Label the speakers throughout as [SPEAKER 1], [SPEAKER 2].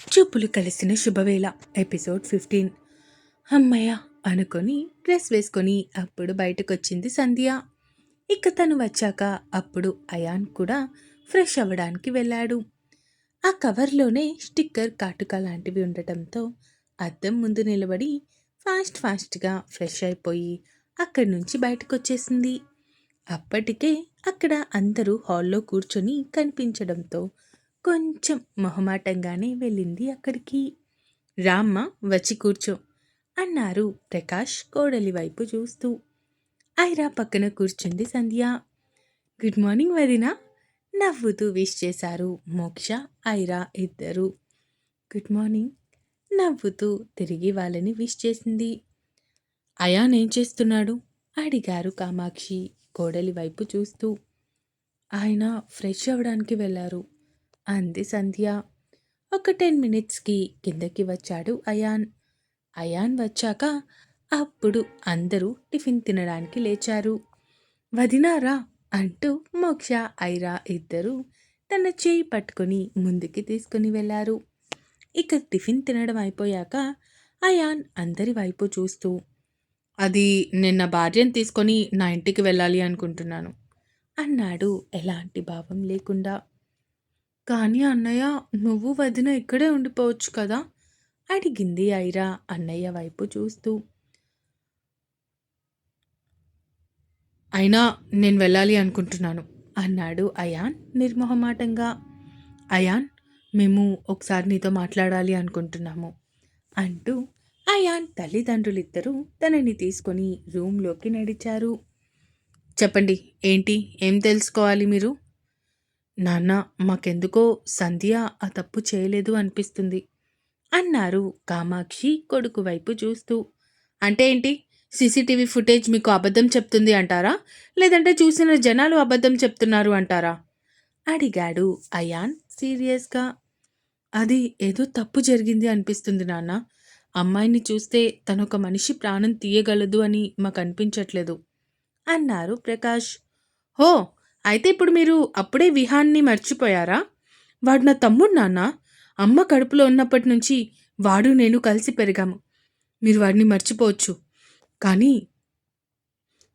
[SPEAKER 1] చూపులు కలిసిన శుభవేళ ఎపిసోడ్ ఫిఫ్టీన్. అమ్మయ్య అనుకొని డ్రెస్ వేసుకొని అప్పుడు బయటకొచ్చింది సంధ్య. ఇక తను వచ్చాక అప్పుడు అయాన్ కూడా ఫ్రెష్ అవ్వడానికి వెళ్ళాడు. ఆ కవర్లోనే స్టిక్కర్ కాటుక లాంటివి ఉండటంతో అద్దం ముందు నిలబడి ఫాస్ట్ ఫాస్ట్గా ఫ్రెష్ అయిపోయి అక్కడి నుంచి బయటకొచ్చేసింది. అప్పటికే అక్కడ అందరూ హాల్లో కూర్చొని కనిపించడంతో కొంచెం మొహమాటంగానే వెళ్ళింది అక్కడికి. రామ్మ వచ్చి కూర్చో అన్నారు ప్రకాష్ కోడలి వైపు చూస్తూ. ఐరా పక్కన కూర్చుంది సంధ్య. గుడ్ మార్నింగ్ వదిన నవ్వుతూ విష్ చేశారు మోక్ష ఐరా ఇద్దరు. గుడ్ మార్నింగ్ నవ్వుతూ తిరిగి వాళ్ళని విష్ చేసింది. అయానేం ఏం చేస్తున్నాడు? అడిగారు కామాక్షి కోడలి వైపు చూస్తూ. ఆయన ఫ్రెష్ అవ్వడానికి వెళ్ళారు. అంది సంధ్య. ఒక టెన్ మినిట్స్కి కిందకి వచ్చాడు అయాన్. అయాన్ వచ్చాక అప్పుడు అందరూ టిఫిన్ తినడానికి లేచారు. వదినారా అంటూ మోక్ష ఐరా ఇద్దరు తన చేయి పట్టుకొని ముందుకి తీసుకుని వెళ్ళారు. ఇక టిఫిన్ తినడం అయిపోయాక అయాన్ అందరి వైపు చూస్తూ అది నిన్న భార్యను తీసుకొని నా ఇంటికి వెళ్ళాలి అనుకుంటున్నాను అన్నాడు. ఎలాంటి భావం లేకుండా. కానీ అన్నయ్య నువ్వు వదిన ఇక్కడే ఉండిపోవచ్చు కదా? అడిగింది ఐరా అన్నయ్య వైపు చూస్తూ. అయినా నేను వెళ్ళాలి అనుకుంటున్నాను అన్నాడు అయాన్ నిర్మోహమాటంగా. అయాన్ మేము ఒకసారి నీతో మాట్లాడాలి అనుకుంటున్నాము అంటూ అయాన్ తల్లిదండ్రులిద్దరూ తనని తీసుకొని రూమ్లోకి నడిచారు. చెప్పండి ఏంటి? ఏం తెలుసుకోవాలి మీరు? నాన్న మాకెందుకో సంధ్య ఆ తప్పు చేయలేదు అనిపిస్తుంది అన్నారు కామాక్షి కొడుకు వైపు చూస్తూ. అంటే ఏంటి? సీసీటీవీ ఫుటేజ్ మీకు అబద్ధం చెప్తుంది అంటారా? లేదంటే చూసిన జనాలు అబద్ధం చెప్తున్నారు అంటారా? అడిగాడు అయాన్ సీరియస్గా. అది ఏదో తప్పు జరిగింది అనిపిస్తుంది నాన్న. అమ్మాయిని చూస్తే తనొక మనిషి ప్రాణం తీయగలదు అని మాకు అనిపించట్లేదు అన్నారు ప్రకాష్. హో అయితే ఇప్పుడు మీరు అప్పుడే విహాన్ని మర్చిపోయారా? వాడు నా తమ్ముడు నాన్న. అమ్మ కడుపులో ఉన్నప్పటి నుంచి వాడు నేను కలిసి పెరిగాము. మీరు వాడిని మర్చిపోవచ్చు. కానీ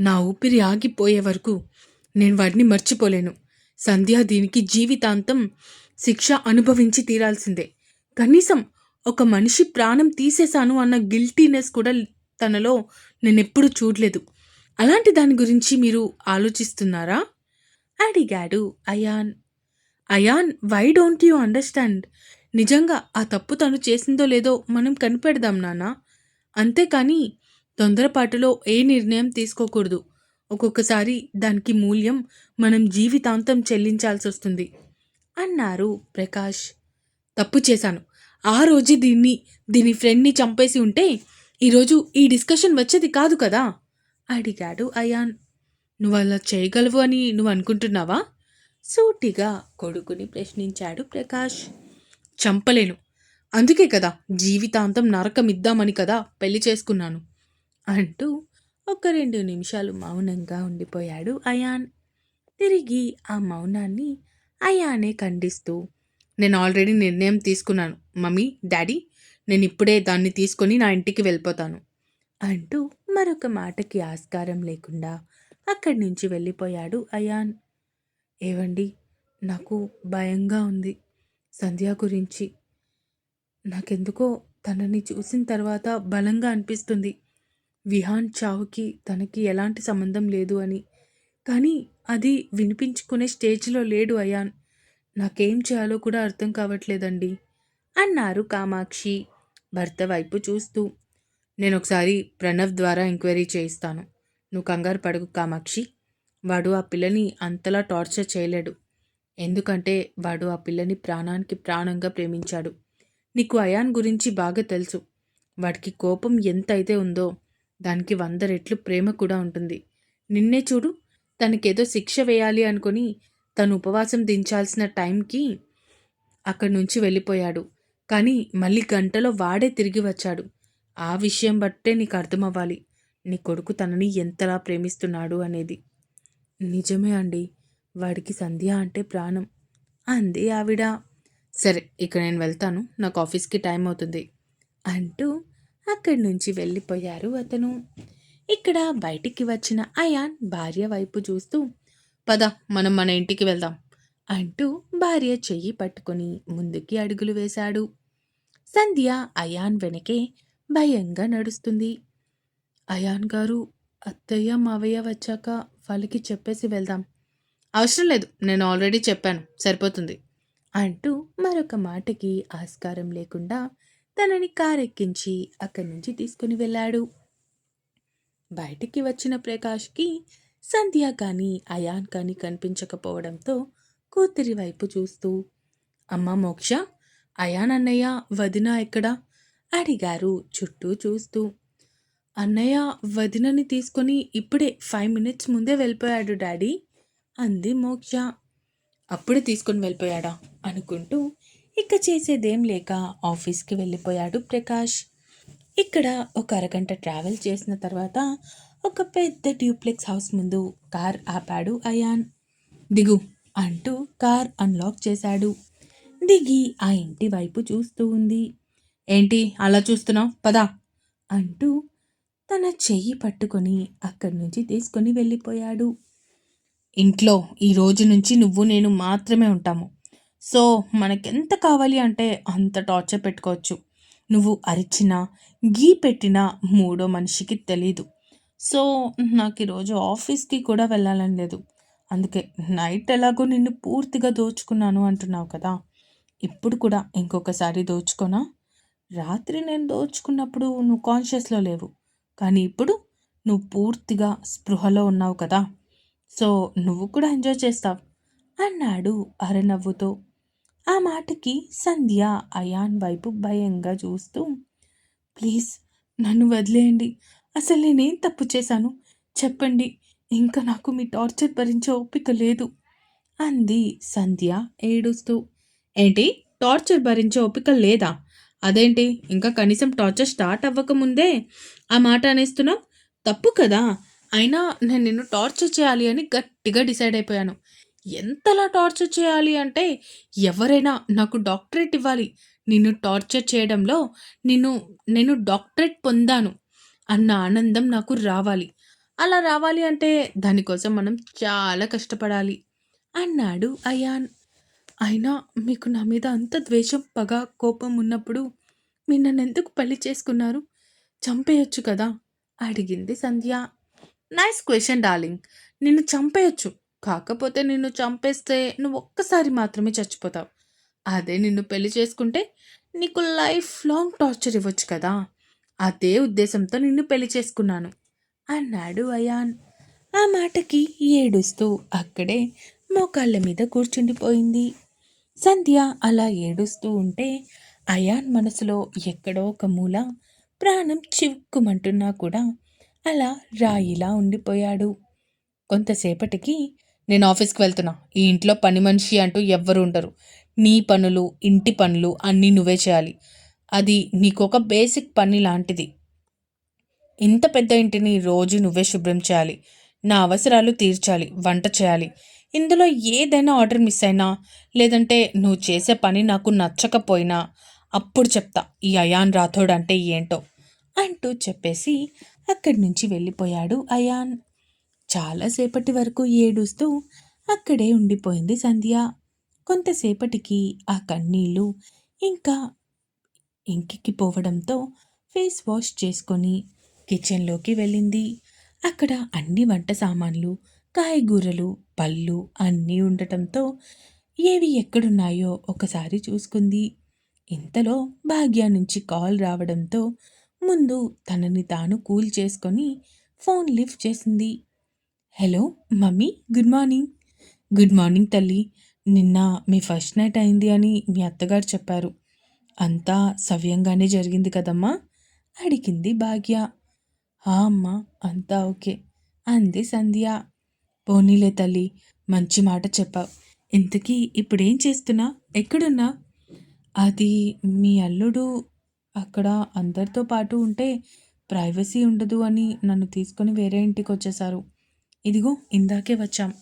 [SPEAKER 1] నా ఊపిరి ఆగిపోయే వరకు నేను వాడిని మర్చిపోలేను. సంధ్య దీనికి జీవితాంతం శిక్ష అనుభవించి తీరాల్సిందే. కనీసం ఒక మనిషి ప్రాణం తీసేశాను అన్న గిల్టీనెస్ కూడా తనలో నేనెప్పుడు చూడలేదు. అలాంటి దాని గురించి మీరు ఆలోచిస్తున్నారా? అడిగాడు Ayan. Ayan why don't you understand నిజంగా ఆ తప్పు తను చేసిందో లేదో మనం కనిపెడదాం నాన్న. అంతేకాని తొందరపాటులో ఏ నిర్ణయం తీసుకోకూడదు. ఒక్కొక్కసారి దానికి మూల్యం మనం జీవితాంతం చెల్లించాల్సి వస్తుంది అన్నారు ప్రకాష్. తప్పు చేశాను. ఆ రోజు దీన్ని దీని ఫ్రెండ్ని చంపేసి ఉంటే ఈరోజు ఈ డిస్కషన్ వచ్చేది కాదు కదా? అడిగాడు అయాన్. నువ్వు అలా చేయగలవు అని నువ్వు అనుకుంటున్నావా సూటిగా కొడుకుని ప్రశ్నించాడు ప్రకాష్. చంపలేను. అందుకే కదా జీవితాంతం నరకం ఇద్దామని కదా పెళ్ళి చేసుకున్నాను అంటూ ఒక రెండు నిమిషాలు మౌనంగా ఉండిపోయాడు అయాన్. తిరిగి ఆ మౌనాన్ని అయానే ఖండిస్తూ నేను ఆల్రెడీ నిర్ణయం తీసుకున్నాను. మమ్మీ డాడీ నేను ఇప్పుడే దాన్ని తీసుకొని నా ఇంటికి వెళ్ళిపోతాను అంటూ మరొక మాటకి ఆస్కారం లేకుండా అక్కడి నుంచి వెళ్ళిపోయాడు అయాన్. ఏవండి నాకు భయంగా ఉంది సంధ్య గురించి. నాకెందుకో తనని చూసిన తర్వాత బలంగా అనిపిస్తుంది. విహాన్ చావుకి తనకి ఎలాంటి సంబంధం లేదు అని. కానీ అది వినిపించుకునే స్టేజ్లో లేడు అయాన్. నాకేం చేయాలో కూడా అర్థం కావట్లేదండి అన్నారు కామాక్షి భర్త వైపు చూస్తూ. నేను ఒకసారి ప్రణవ్ ద్వారా ఎంక్వైరీ చేయిస్తాను. నువ్వు కంగారు పడుగు కామాక్షి. వాడు ఆ పిల్లని అంతలా టార్చర్ చేయలేడు. ఎందుకంటే వాడు ఆ పిల్లని ప్రాణానికి ప్రాణంగా ప్రేమించాడు. నీకు అయాన్ గురించి బాగా తెలుసు. వాడికి కోపం ఎంత అయితే ఉందో దానికి వంద రెట్లు ప్రేమ కూడా ఉంటుంది. నిన్నే చూడు తనకేదో శిక్ష వేయాలి అనుకుని తను ఉపవాసం దించాల్సిన టైంకి అక్కడి నుంచి వెళ్ళిపోయాడు. కానీ మళ్ళీ గంటలో వాడే తిరిగి వచ్చాడు. ఆ విషయం బట్టే నీకు అర్థమవ్వాలి. నీ కొడుకు తనని ఎంతలా ప్రేమిస్తున్నాడు అనేది. నిజమే అండి. వాడికి సంధ్య అంటే ప్రాణం. అంది ఆవిడ. సరే ఇక నేను వెళ్తాను. నాకు ఆఫీస్కి టైం అవుతుంది. అంటూ అక్కడి నుంచి వెళ్ళిపోయారు అతను. ఇక్కడ బయటికి వచ్చిన అయాన్ భార్య వైపు చూస్తూ పద మనం మన ఇంటికి వెళ్దాం అంటూ భార్య చెయ్యి పట్టుకొని ముందుకి అడుగులు వేశాడు. సంధ్య అయాన్ వెనకే భయంగా నడుస్తుంది. అయాన్ గారు అత్తయ్య మావయ్య వచ్చాక వాళ్ళకి చెప్పేసి వెళ్దాం. అవసరం లేదు నేను ఆల్రెడీ చెప్పాను సరిపోతుంది అంటూ మరొక మాటకి ఆస్కారం లేకుండా తనని కారెక్కించి అక్కడి నుంచి తీసుకుని వెళ్ళాడు. బయటికి వచ్చిన ప్రకాష్కి సంధ్య కానీ అయాన్ కానీ కనిపించకపోవడంతో కూతురి వైపు చూస్తూ అమ్మ మోక్ష అయాన్ అన్నయ్య వదిన ఎక్కడా? అడిగారు చుట్టూ చూస్తూ. అన్నయ్య వదినని తీసుకొని ఇప్పుడే ఫైవ్ మినిట్స్ ముందే వెళ్ళిపోయాడు డాడీ. అంది మోక్ష. అప్పుడే తీసుకొని వెళ్ళిపోయాడా? అనుకుంటూ ఇక చేసేదేం లేక ఆఫీస్కి వెళ్ళిపోయాడు ప్రకాష్. ఇక్కడ ఒక అరగంట ట్రావెల్ చేసిన తర్వాత ఒక పెద్ద డ్యూప్లెక్స్ హౌస్ ముందు కార్ ఆపాడు అయాన్. దిగు అంటూ కార్ అన్లాక్ చేశాడు. దిగి ఆ ఇంటి వైపు చూస్తూ ఉంది. ఏంటి అలా చూస్తున్నావు? పదా అంటూ తన చెయ్యి పట్టుకొని అక్కడి నుంచి తీసుకొని వెళ్ళిపోయాడు. ఇంట్లో ఈ రోజు నుంచి నువ్వు నేను మాత్రమే ఉంటాము. సో మనకెంత కావాలి అంటే అంత టార్చర్ పెట్టుకోవచ్చు. నువ్వు అరిచినా గీ పెట్టినా మూడో మనిషికి తెలీదు. సో నాకు ఈరోజు ఆఫీస్కి కూడా వెళ్ళాలని లేదు. అందుకే నైట్ ఎలాగో నిన్ను పూర్తిగా దోచుకున్నాను అంటున్నావు కదా. ఇప్పుడు కూడా ఇంకొకసారి దోచుకోనా? రాత్రి నేను దోచుకున్నప్పుడు నువ్వు కాన్షియస్లో లేవు. కానీ ఇప్పుడు నువ్వు పూర్తిగా స్పృహలో ఉన్నావు కదా. సో నువ్వు కూడా ఎంజాయ్ చేస్తావు అన్నాడు అరనవ్వుతో. ఆ మాటకి సంధ్య అయాన్ వైపు భయంగా చూస్తూ ప్లీజ్ నన్ను వదిలేయండి. అసలు నేనేం తప్పు చేశాను? చెప్పండి. ఇంకా నాకు మీ టార్చర్ భరించే ఓపిక లేదు. అంది సంధ్య ఏడుస్తూ. ఏంటి? టార్చర్ భరించే ఓపిక లేదా? అదేంటి? ఇంకా కనీసం టార్చర్ స్టార్ట్ అవ్వకముందే ఆ మాట అనేస్తున్నావు? తప్పు కదా. అయినా నేను నిన్ను టార్చర్ చేయాలి అని గట్టిగా డిసైడ్ అయిపోయాను. ఎంతలా టార్చర్ చేయాలి అంటే ఎవరైనా నాకు డాక్టరేట్ ఇవ్వాలి. నిన్ను టార్చర్ చేయడంలో నిన్ను నేను డాక్టరేట్ పొందాను అన్న ఆనందం నాకు రావాలి. అలా రావాలి అంటే దానికోసం మనం చాలా కష్టపడాలి. అన్నాడు అయాన్. అయినా మీకు నా మీద అంత ద్వేషం పగ కోపం ఉన్నప్పుడు మీరు నన్ను ఎందుకు పెళ్ళి చేసుకున్నారు? చంపేయొచ్చు కదా? అడిగింది సంధ్య. Nice question darling. నిన్ను చంపేయొచ్చు. కాకపోతే నిన్ను చంపేస్తే నువ్వు ఒక్కసారి మాత్రమే చచ్చిపోతావు. అదే నిన్ను పెళ్ళి చేసుకుంటే నీకు లైఫ్ లాంగ్ టార్చర్ ఇవ్వచ్చు కదా? అదే ఉద్దేశంతో నిన్ను పెళ్ళి చేసుకున్నాను. అన్నాడు అయాన్. ఆ మాటకి ఏడుస్తూ అక్కడే మోకాళ్ళ మీద కూర్చుండిపోయింది. సంధ్య అలా ఏడుస్తూ ఉంటే అయాన్ మనసులో ఎక్కడో ఒక మూల ప్రాణం చివుక్కుమంటున్నా కూడా అలా రాయిలా ఉండిపోయాడు. కొంతసేపటికి నేను ఆఫీస్కి వెళ్తున్నా. ఈ ఇంట్లో పని మనిషి అంటూ ఎవ్వరు ఉండరు. నీ పనులు ఇంటి పనులు అన్నీ నువ్వే చేయాలి. అది నీకొక బేసిక్ పని లాంటిది. ఇంత పెద్ద ఇంటిని రోజు నువ్వే శుభ్రం చేయాలి. నా అవసరాలు తీర్చాలి వంట చేయాలి. ఇందులో ఏదైనా ఆర్డర్ మిస్ అయినా లేదంటే నువ్వు చేసే పని నాకు నచ్చకపోయినా అప్పుడు చెప్తా ఈ అయాన్ రాథోడ్ అంటే ఏంటో అంటూ చెప్పేసి అక్కడి నుంచి వెళ్ళిపోయాడు అయాన్. చాలాసేపటి వరకు ఏడుస్తూ అక్కడే ఉండిపోయింది సంధ్య. కొంతసేపటికి ఆ కన్నీళ్ళు ఇంకా ఇంకిక్కిపోవడంతో ఫేస్ వాష్ చేసుకొని కిచెన్లోకి వెళ్ళింది. అక్కడ అన్ని వంట సామాన్లు కాయగూరలు పళ్ళు అన్నీ ఉండటంతో ఏవి ఎక్కడున్నాయో ఒకసారి చూసుకుంది. ఇంతలో భాగ్య నుంచి కాల్ రావడంతో ముందు తనని తాను కూల్ చేసుకొని ఫోన్ లిఫ్ట్ చేసింది. Hello mummy good morning. Good morning తల్లి. నిన్న మీ ఫస్ట్ నైట్ అయింది అని మీ అత్తగారు చెప్పారు. అంతా సవ్యంగానే జరిగింది కదమ్మా? అడిగింది భాగ్య. ఆ అమ్మా అంతా ఓకే. అంది సంధ్య. పోనీలే తల్లి మంచి మాట చెప్పావు. ఇంతకీ ఇప్పుడేం చేస్తున్నా? ఎక్కడున్నా? అది మీ అల్లుడు అక్కడ అందరితో పాటు ఉంటే ప్రైవసీ ఉండదు అని నన్ను తీసుకొని వేరే ఇంటికి వచ్చేశారు. ఇదిగో ఇందాకే వచ్చాం.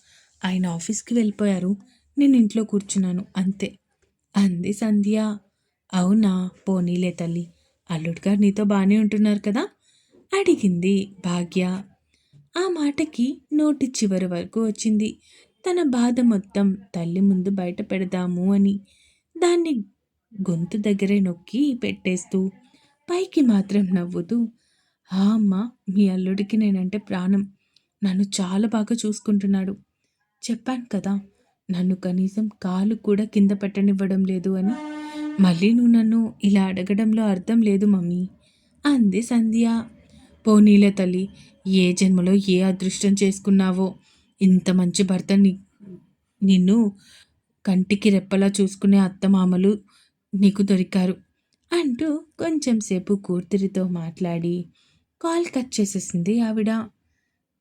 [SPEAKER 1] ఆయన ఆఫీస్కి వెళ్ళిపోయారు. నేను ఇంట్లో కూర్చున్నాను అంతే. అంది సంధ్య. అవునా? పోనీలే తల్లి. అల్లుడు గారు నీతో బాగానే ఉంటున్నారు కదా? అడిగింది భాగ్య. ఆ మాటకి నోటి చివరి వరకు వచ్చింది. తన బాధ మొత్తం తల్లి ముందు బయట పెడదాము అని దాన్ని గొంతు దగ్గరే నొక్కి పెట్టేస్తూ పైకి మాత్రం నవ్వుతూ ఆ అమ్మ మీ అల్లుడికి నేనంటే ప్రాణం. నన్ను చాలా బాగా చూసుకుంటున్నాడు. చెప్పాను కదా నన్ను కనీసం కాలు కూడా కింద పెట్టనివ్వడం లేదు అని. మళ్ళీ నువ్వు నన్ను ఇలా అడగడంలో అర్థం లేదు మమ్మీ అంది సంధ్య. పోనీలే తల్లి ఏ జన్మలో ఏ అదృష్టం చేసుకున్నావో? ఇంత మంచి భర్తని నిన్ను కంటికి రెప్పలా చూసుకునే అత్తమామలు నీకు దొరికారు. అంటూ కొంచెంసేపు కూతురితో మాట్లాడి కాల్ కట్ చేసేసింది ఆవిడ.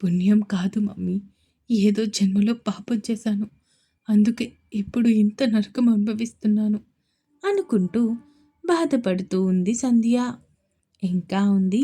[SPEAKER 1] పుణ్యం కాదు మమ్మీ ఏదో జన్మలో పాపం చేశాను. అందుకే ఇప్పుడు ఇంత నరకం అనుభవిస్తున్నాను అనుకుంటూ బాధపడుతూ ఉంది సంధ్య. ఇంకా ఉంది